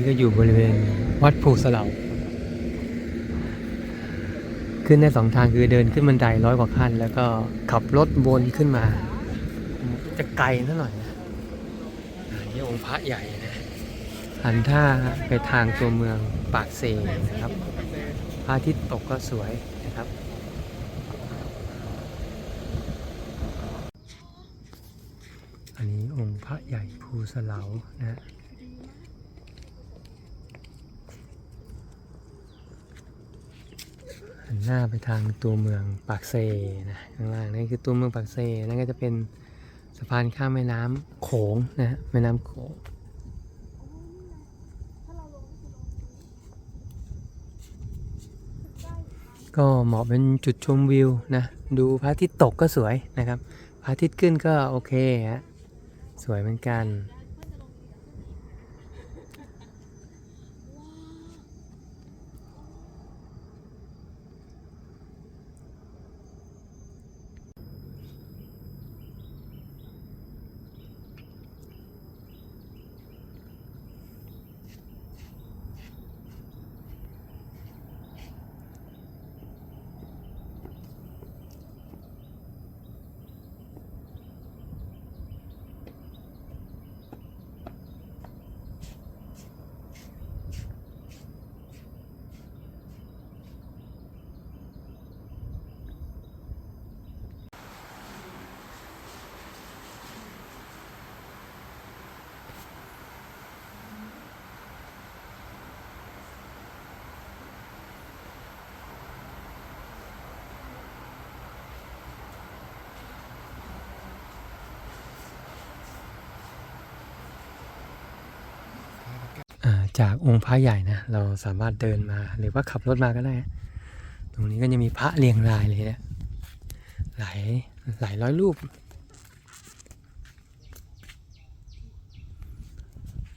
นี้ก็อยู่บริเวณวัดภูสะเหลาขึ้นได้สองทางคือเดินขึ้นบันไดร้อยกว่าขั้น แล้วก็ขับรถวนขึ้นมา จะไกลนิดหน่อยนะอันนี้องค์พระใหญ่นะหันท่าไปทางตัวเมืองปากเซนะครับพระอาทิตย์ตกก็สวยนะครับอันนี้องค์พระใหญ่ภูสะเหลานะฮะ หน้าไปทางตัวเมืองปากเซนะข้างล่างนั่นคือตัวเมืองปากเซนั่นก็จะเป็นสะพานข้ามแม่น้ำโขงนะฮะแม่น้ำโขงก็เหมาะเป็นจุดชมวิวนะดูพระอาทิตย์ตกก็สวยนะครับพระอาทิตย์ขึ้นก็โอเคฮะสวยเหมือนกัน อ่า จากองค์พระใหญ่นะเราสามารถเดินมาหรือว่าขับรถมาก็ได้ ตรงนี้ก็จะมีพระเรียงรายเลยเนี่ยหลายหลายร้อยรูป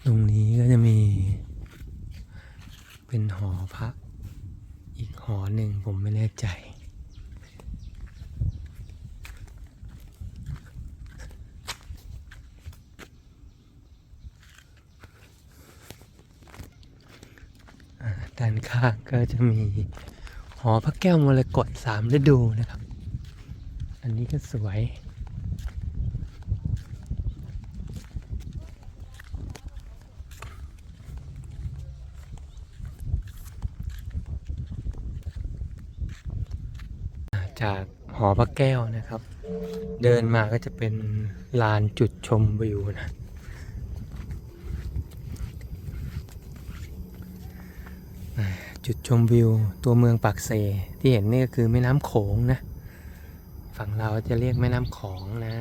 ตรงนี้ก็จะมี เป็นหอพระ อีกหอหนึ่งผมไม่แน่ใจ อ่า ด้านข้างก็จะมีหอพระแก้วมรกตสามฤดูนะครับ อันนี้ก็สวย จากหอพระแก้วนะครับ เดินมาก็จะเป็นลานจุดชมวิวนะ จุดชมวิว ตัวเมืองปากเซที่เห็นนี่ก็คือแม่น้ำโขงนะ ฝั่งเราจะเรียกแม่น้ำของนะ